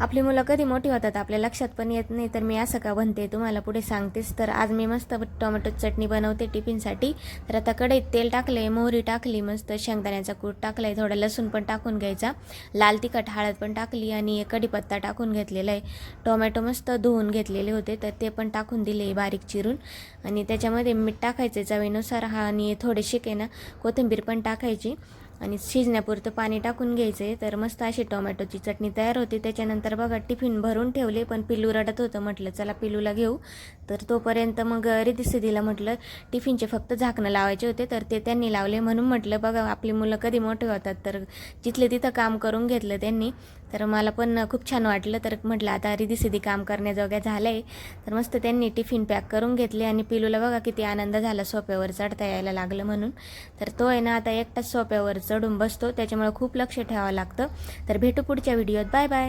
आपली मुलं कधी मोठी होतात आपल्या लक्षात पण येत नाही तर मी असं का बनते तुम्हाला पुढे सांगतेच. तर आज मी मस्त टोमॅटो चटणी बनवते टिफिनसाठी. तर आता कढईत तेल टाकले मोहरी टाकली मस्त शेंगदाण्याचा कूट आहे थोडा लसूण पण टाकून घ्यायचा. लाल तिखट हळद पण टाकली आणि कढीपत्ता टाकून घेतलेला आहे. टोमॅटो मस्त धुवून घेतलेले होते तर ते पण टाकून दिले बारीक चिरून. आणि त्याच्यामध्ये मीठ टाकायचे चवीनुसार हा आणि थोडे शिके ना कोथिंबीर पण टाकायची. आणि शिजण्यापुरतं पाणी टाकून घ्यायचं आहे तर मस्त अशी टोमॅटोची चटणी तयार होते. त्याच्यानंतर बघा टिफिन भरून ठेवले पण पिल्लू रडत होतं. म्हटलं चला पिल्लूला घेऊ. तर तोपर्यंत मग रिधी म्हटलं टिफिनचे फक्त झाकणं लावायचे होते तर ते त्यांनी लावले. म्हणून म्हटलं बघा आपली मुलं कधी मोठे होतात तर जिथले तिथं काम करून घेतलं त्यांनी तर मला पण खूप छान वाटलं. तर म्हटलं आता रिधी काम करण्याजोग्या झालं आहे तर मस्त त्यांनी टिफिन पॅक करून घेतले आणि पिलूला बघा किती आनंद झाला सोप्यावर चढता यायला लागलं म्हणून. तर तो आहे ना आता एकटाच सोप्यावर चढून बसतो त्याच्यामुळे खूप लक्ष ठेवावं लागतं. तर भेटू पुढच्या व्हिडिओत. Bye bye.